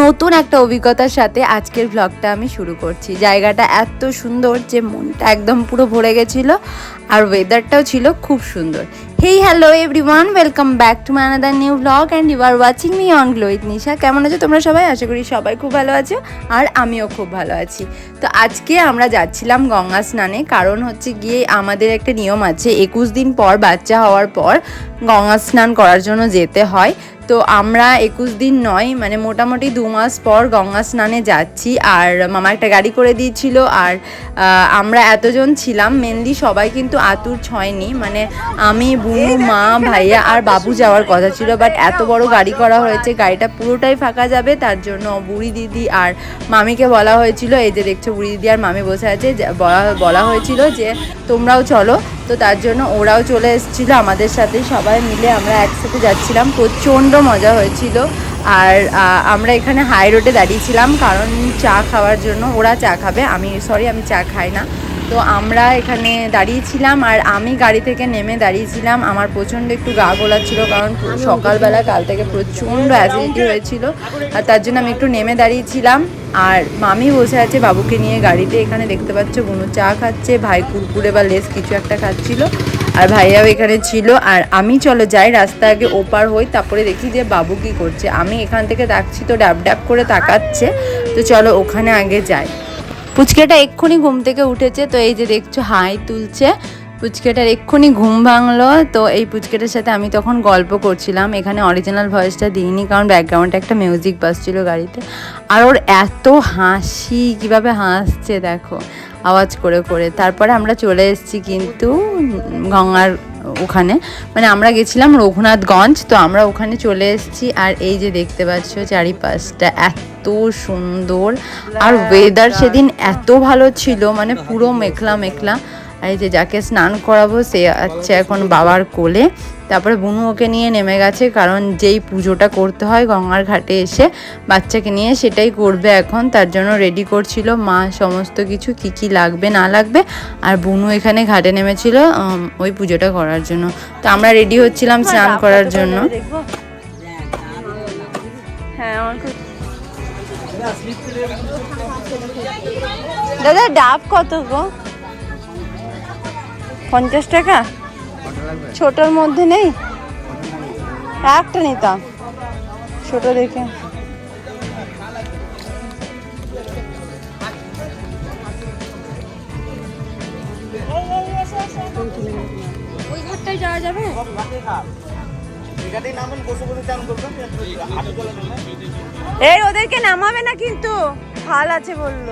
নতুন একটা অভিজ্ঞতার সাথে আজকের ব্লগটা আমি শুরু করছি। জায়গাটা এত সুন্দর যে মনটা একদম পুরো ভরে গেছিল। আর ওয়েদারটাও ছিল খুব সুন্দর। Hey hello everyone welcome back to my another new vlog and you are watching me on glow with Nisha কেমন আছো তোমরা সবাই? আশা করি সবাই খুব ভালো আছো আর আমিও খুব ভালো আছি। তো আজকে আমরা যাচ্ছিলাম গঙ্গা স্নানে, কারণ হচ্ছে গিয়ে আমাদের একটা নিয়ম আছে, একুশ দিন পর বাচ্চা হওয়ার পর গঙ্গা স্নান করার জন্য যেতে হয়। তো আমরা একুশ দিন নয় মানে মোটামুটি দু মাস পর গঙ্গা স্নানে যাচ্ছি আর মামা একটা গাড়ি করে দিয়েছিল আর আমরা এতজন ছিলাম মেনলি সবাই কিন্তু আতুর ছয়নি। মানে আমি, বুনু, মা, ভাইয়া আর বাবু যাওয়ার কথা ছিল বাট এত বড় গাড়ি করা হয়েছে, গাড়িটা পুরোটাই ফাঁকা যাবে, তার জন্য বুড়ি দিদি আর মামিকে বলা হয়েছিল, এই যে দেখছ বুড়ি দিদি আর মামি বসে আছে বলা- বলা হয়েছিল যে তোমরাও চলো। তো তার জন্য ওরাও চলে এসেছিল আমাদের সাথে, সবাই মিলে আমরা একসাথে যাচ্ছিলাম, প্রচণ্ড মজা হয়েছিল। আর আমরা এখানে হাই রোডে দাঁড়িয়েছিলাম, কারণ চা খাওয়ার জন্য, ওরা চা খাবে, আমি সরি আমি চা খাই না। তো আমরা এখানে দাঁড়িয়েছিলাম আর আমি গাড়ি থেকে নেমে দাঁড়িয়েছিলাম। আমার প্রচণ্ড একটু গা গোলাচ্ছিল কারণ সকালবেলা কাল থেকে প্রচণ্ড অ্যাসিডিটি হয়েছিল। আর তার জন্য আমি একটু নেমে দাঁড়িয়েছিলাম। আর মামি বসে আছে বাবুকে নিয়ে গাড়িতে। এখানে দেখতে পাচ্ছ বুনু চা খাচ্ছে, ভাই কুরকুরে বা লেস কিছু একটা খাচ্ছিল। আর ভাইয়াও এখানে ছিল। আর আমি চলো যাই রাস্তা আগে ওপার হই, তারপরে দেখি যে বাবু কি করছে। আমি এখান থেকে ডাকছি তো ড্যাব ড্যাব করে তাকাচ্ছে। তো চলো ওখানে আগে যাই। পুচকেটা এক্ষুনি ঘুম থেকে উঠেছে তো এই যে দেখছ হাই তুলছে। পুচকেটার এক্ষুনি ঘুম ভাঙলো তো এই পুচকেটার সাথে আমি তখন গল্প করছিলাম। এখানে অরিজিনাল ভয়েসটা দিইনি কারণ ব্যাকগ্রাউন্ডে একটা মিউজিক বাজছিল গাড়িতে। আর ওর এত হাসি কীভাবে হাসছে দেখো আওয়াজ করে করে। তারপরে আমরা চলে এসেছি কিন্তু গঙ্গার ওখানে। মানে আমরা গেছিলাম রঘুনাথগঞ্জ তো আমরা ওখানে চলে এসেছি। আর এই যে দেখতে পাচ্ছ চারিপাশটা এত সুন্দর। আর ওয়েদার সেদিন এত ভালো ছিল মানে পুরো মেঘলা মেঘলা। এই যে যাকে স্নান করাবো সে আছে এখন বাবার কোলে। তারপরে বুনু ওকে নিয়ে নেমে গেছে কারণ যেই পুজোটা করতে হয় গঙ্গার ঘাটে এসে বাচ্চাকে নিয়ে সেটাই করবে এখন। তার জন্য রেডি করছিল মা সমস্ত কিছু কি কি লাগবে না লাগবে। আর বুনু এখানে ঘাটে নেমেছিল ওই পুজোটা করার জন্য। তো আমরা রেডি হচ্ছিলাম স্নান করার জন্য। হ্যাঁ দাদা ডাব কত গো? পঞ্চাশ টাকা? ছোটোর মধ্যে নেই? একটা নিতাম। ছোট দেখে। ওই যাওয়া যাবে? এই ওদেরকে নামাবে না কিন্তু। খাল আছে বলল।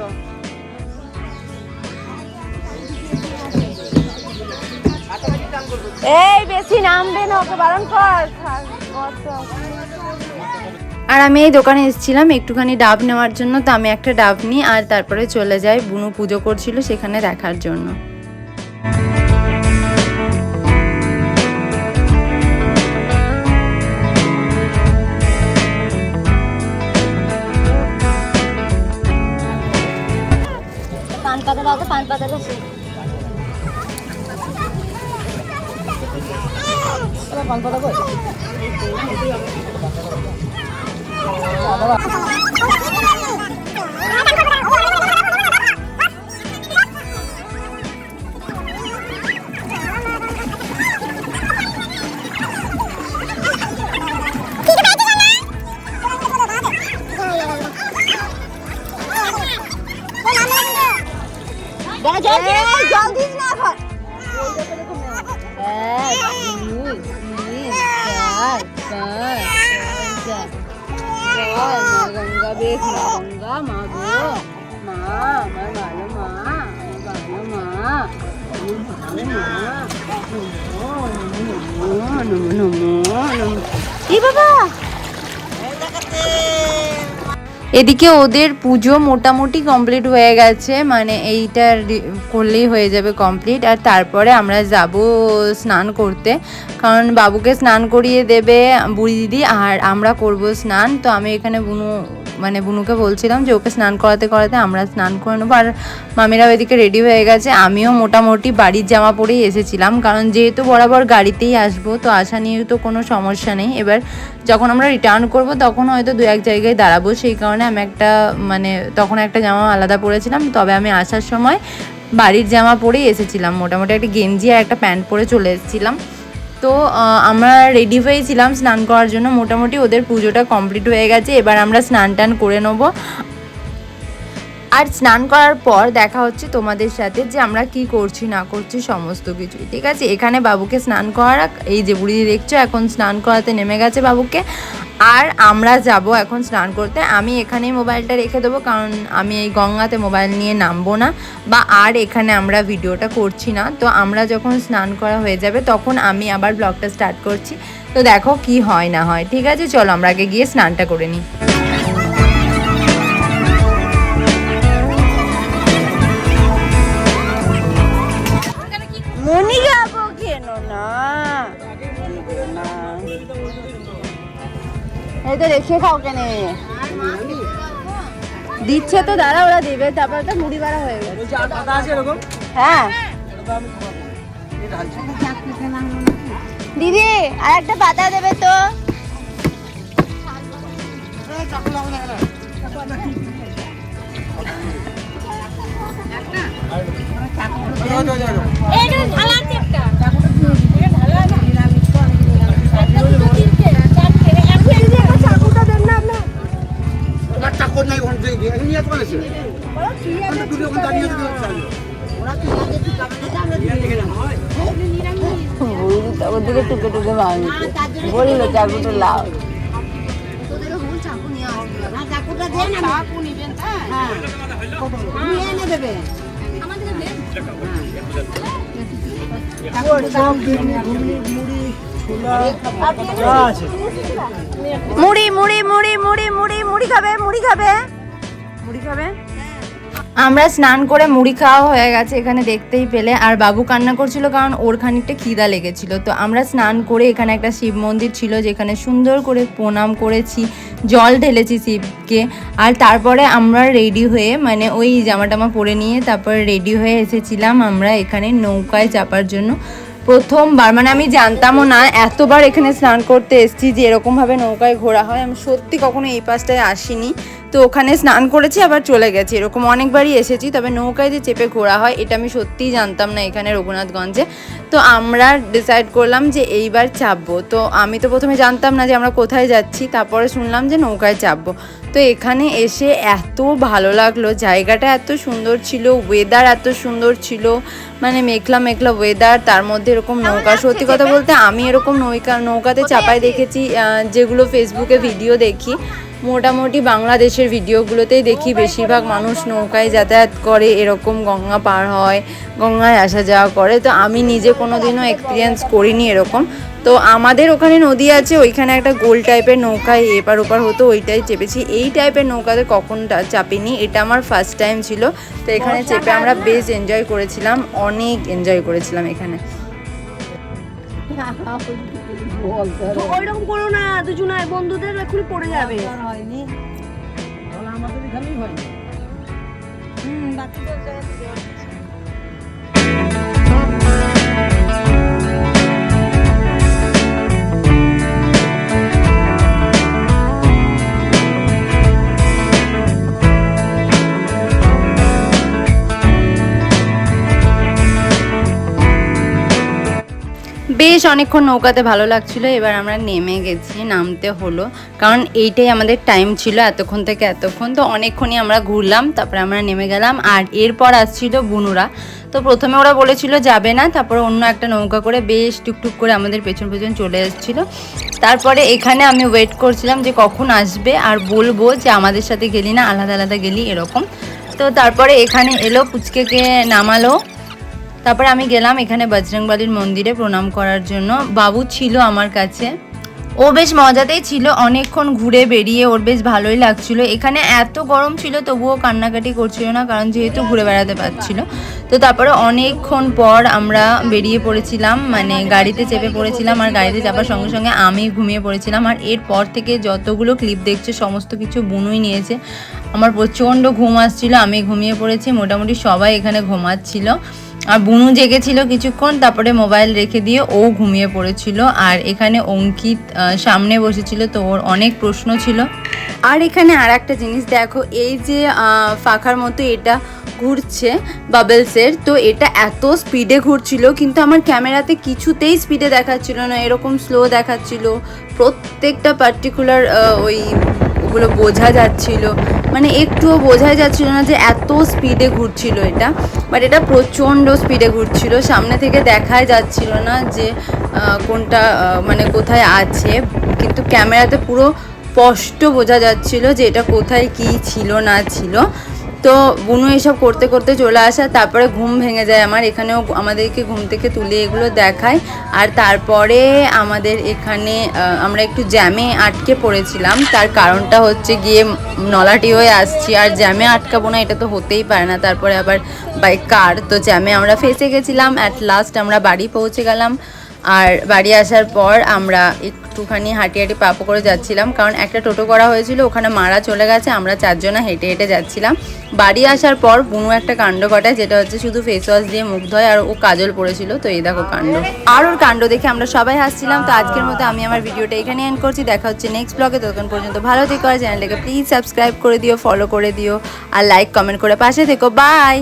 এই বেশি নামবে না ওকে বারণ কর। আর আমি এই দোকানে এসেছিলাম একটুখানি ডাব নেওয়ার জন্য। তো আমি একটা ডাব নিই আর তারপরে চলে যাই। বুনু পুজো করছিল সেখানে দেখার জন্য। পান পাতা দাও তো পান পাতাটা সে- গঙ্গা মা গো মা আমার ভালো মা আমার ভালো মা এদিকে ওদের পুজো মোটামুটি কমপ্লিট হয়ে গেছে মানে এইটা করলেই হয়ে যাবে কমপ্লিট। আর তারপরে আমরা যাব স্নান করতে। কারণ বাবুকে স্নান করিয়ে দেবে বুড়ি দিদি আর আমরা করব স্নান। তো আমি এখানে বুনু মানে বুনুকে বলছিলাম যে ওকে স্নান করাতে করাতে আমরা স্নান করে নেব। আর মামিরাও এদিকে রেডি হয়ে গেছে। আমিও মোটামুটি বাড়ির জামা পরেই এসেছিলাম, কারণ যেহেতু বরাবর গাড়িতেই আসব, তো আসা নিয়ে তো কোনো সমস্যা নেই। এবার যখন আমরা রিটার্ন করব, তখন হয়তো দু এক জায়গায় দাঁড়াবো। সেই কারণে আমি একটা মানে তখন একটা জামা আলাদা পরেছিলাম। তবে আমি আসার সময় বাড়ির জামা পরেই এসেছিলাম। মোটামুটি একটা গেঞ্জি আর একটা প্যান্ট পরে চলে এসেছিলাম। তো আমরা রেডি হয়েছিলাম স্নান করার জন্য। মোটামুটি ওদের পুজোটা কমপ্লিট হয়ে গেছে, এবার আমরা স্নান টান করে নেব। আর স্নান করার পর দেখা হচ্ছে তোমাদের সাথে যে আমরা কি করছি, না করছি, সমস্ত কিছুই, ঠিক আছে? এখানে বাবুকে স্নান করা এই যে বুড়ি দেখছ, এখন স্নান করাতে নেমে গেছে বাবুকে। আর আমরা যাব এখন স্নান করতে। আমি এখানেই মোবাইলটা রেখে দেবো, কারণ আমি এই গঙ্গাতে মোবাইল নিয়ে নামবো না, বা আর এখানে আমরা ভিডিওটা করছি না। তো আমরা যখন স্নান করা হয়ে যাবে, তখন আমি আবার ব্লগটা স্টার্ট করছি। তো দেখো কি হয় না হয়, ঠিক আছে? চলো আমরা আগে গিয়ে স্নানটা করে নিই। মনি এই তো রেখে খাও কেন। দিচ্ছে তো দাঁড়া ওরা দেবে। তারপর তো মুড়ি বাড়া হয়ে গেছে। হ্যাঁ। দিদি আর একটা পাতা দেবে তো। ওর দিকে টুকে টুকে বলল চাকুটা লাও মুড়ি মুড়ি মুড়ি মুড়ি মুড়ি মুড়ি খাবে মুড়ি খাবে। মুড়ি খাবে? আমরা স্নান করে মুড়ি খাওয়া হয়ে গেছে এখানে দেখতেই পেলে। আর বাবু কান্না করছিল কারণ ওর খানিকটা খিদা লেগেছিল। তো আমরা স্নান করে এখানে একটা শিব মন্দির ছিল যেখানে সুন্দর করে প্রণাম করেছি, জল ঢেলেছি শিবকে। আর তারপরে আমরা রেডি হয়ে মানে ওই জামা টামা পরে নিয়ে তারপরে রেডি হয়ে এসেছিলাম আমরা এখানে নৌকায় চাপার জন্য। প্রথমবার মানে আমি জানতামও না, এতবার এখানে স্নান করতে এসেছি যে এরকমভাবে নৌকায় ঘোরা হয়। আমি সত্যি কখনো এই পাশটায় আসিনি। তো ওখানে স্নান করেছি আবার চলে গেছি। এরকম অনেকবারই এসেছি তবে নৌকায় যে চেপে ঘোরা হয় এটা আমি সত্যিই জানতাম না এখানে রঘুনাথগঞ্জে। তো আমরা ডিসাইড করলাম যে এইবার চাপবো। তো আমি তো প্রথমে জানতাম না যে আমরা কোথায় যাচ্ছি তারপরে শুনলাম যে নৌকায় চাপবো। তো এখানে এসে এত ভালো লাগল জায়গাটা এত সুন্দর ছিল ওয়েদার এত সুন্দর ছিল মানে মেঘলা মেঘলা ওয়েদার তার মধ্যে এরকম নৌকা সত্যি কথা বলতে আমি এরকম নৌকা নৌকাতে চাপায় দেখেছি যেগুলো ফেসবুকে ভিডিও দেখি। মোটামুটি বাংলাদেশের ভিডিওগুলোতেই দেখি বেশিরভাগ মানুষ নৌকায় যাতায়াত করে, এরকম গঙ্গা পার হয়, গঙ্গায় আসা যাওয়া করে। তো আমি নিজে কোনো দিনও এক্সপিরিয়েন্স করিনি এরকম। তো আমাদের ওখানে নদী আছে, ওইখানে একটা গোল টাইপের নৌকায় এপার ওপার হতো, ওইটাই চেপেছি। এই টাইপের নৌকাতে কখন চাপিনি, এটা আমার ফার্স্ট টাইম ছিল। তো এখানে চেপে আমরা বেশ এনজয় করেছিলাম, অনেক এনজয় করেছিলাম এখানে। ওইরকম করো না দুজনায় বন্ধুদের এখনই পড়ে যাবে। বেশ অনেকক্ষণ নৌকাতে ভালো লাগছিল, এবার আমরা নেমে গেছি, নামতে হলো। কারণ এইটাই আমাদের টাইম ছিল, এতক্ষণ থেকে এতক্ষণ। তো অনেকক্ষণই আমরা ঘুরলাম, তারপরে আমরা নেমে গেলাম, আর এরপর আসছিল বুনুরা। তো প্রথমে ওরা বলেছিল যাবে না, তারপরে অন্য একটা নৌকা করে বেশ টুকটুক করে আমাদের পেছন পেছন চলে এসেছিল। তারপরে এখানে আমি ওয়েট করছিলাম যে কখন আসবে, আর বলব যে আমাদের সাথে গেলি না, আলাদা আলাদা গেলি এরকম। তো তারপরে এখানে এলো, পুচকেকে নামালো। তারপরে আমি গেলাম এখানে বজরংবলির মন্দিরে প্রণাম করার জন্য। বাবু ছিল আমার কাছে। ও বেশ মজাতেই ছিল, অনেকক্ষণ ঘুরে বেরিয়ে ওর বেশ ভালোই লাগছিল। এখানে এত গরম ছিল, তবুও কান্নাকাটি করছিল না, কারণ যেহেতু ঘুরে বেড়াতে পারছিল। তো তারপরে অনেকক্ষণ পর আমরা বেরিয়ে পড়েছিলাম মানে গাড়িতে চেপে পড়েছিলাম আর গাড়িতে চাপার সঙ্গে সঙ্গে আমি ঘুমিয়ে পড়েছিলাম। আর এরপর থেকে যতগুলো ক্লিপ দেখছে, সমস্ত কিছু বুনুই নিয়েছে। আমার প্রচণ্ড ঘুম আসছিল, আমি ঘুমিয়ে পড়েছি, মোটামুটি সবাই এখানে ঘুমাচ্ছিল। আর বুনু জেগেছিল কিছুক্ষণ, তারপরে মোবাইল রেখে দিয়ে ও ঘুমিয়ে পড়েছিল। আর এখানে অঙ্কিত সামনে বসেছিল, তো ওর অনেক প্রশ্ন ছিল। আর এখানে আর একটা জিনিস, দেখো, এই যে ফাঁকার মতো এটা ঘুরছে বাবেলসের, তো এটা এত স্পিডে ঘুরছিল, কিন্তু আমার ক্যামেরাতে কিছুতেই স্পিডে দেখাচ্ছিল না, এরকম স্লো দেখাচ্ছিল। প্রত্যেকটা পার্টিকুলার ওই ওগুলো বোঝা যাচ্ছিল। মানে একটুও বোঝাই যাচ্ছিল না যে এত স্পিডে ঘুরছিল এটা। বাট এটা প্রচণ্ড স্পিডে ঘুরছিল। সামনে থেকে দেখাই যাচ্ছিল না যে কোনটা মানে কোথায় আছে। কিন্তু ক্যামেরাতে পুরো স্পষ্ট বোঝা যাচ্ছিল যে এটা কোথায়, কি ছিল, না ছিল। তো বুনু এসব করতে করতে চলে আসা, তারপরে ঘুম ভেঙে যায় আমার, এখানেও আমাদেরকে ঘুম থেকে তুলে এগুলো দেখায়। আর তারপরে আমাদের এখানে আমরা একটু জ্যামে আটকে পড়েছিলাম, তার কারণটা হচ্ছে গিয়ে নলাটি হয়ে আসছি। আর জ্যামে আটকাবো না, এটা তো হতেই পারে না, তারপরে আবার বাই কার তো জ্যামে আমরা ফেসে গেছিলাম অ্যাট লাস্ট আমরা বাড়ি পৌঁছে গেলাম। আর বাড়ি আসার পর আমরা একটুখানি হাঁটি হাঁটি পাপো করে যাচ্ছিলাম, কারণ একটা টোটো করা হয়েছিল, ওখানে মারা চলে গেছে, আমরা চারজনা হেঁটে হেঁটে যাচ্ছিলাম। বাড়ি আসার পর বুনু একটা কাণ্ড ঘটায়, যেটা হচ্ছে শুধু ফেস ওয়াশ দিয়ে মুখ ধোয়, আর ও কাজল পড়েছিল, তো এই দেখো কাণ্ড। আর ওর কাণ্ড দেখে আমরা সবাই হাসছিলাম, তো আজকের মতো আমি আমার ভিডিওটা এখানে এন্ড করছি, দেখা হচ্ছে নেক্সট ব্লগে ততক্ষণ পর্যন্ত ভালো থেকো চ্যানেলটাকে প্লিজ সাবস্ক্রাইব করে দিও ফলো করে দিও, আর লাইক কমেন্ট করে পাশে থেকো বাই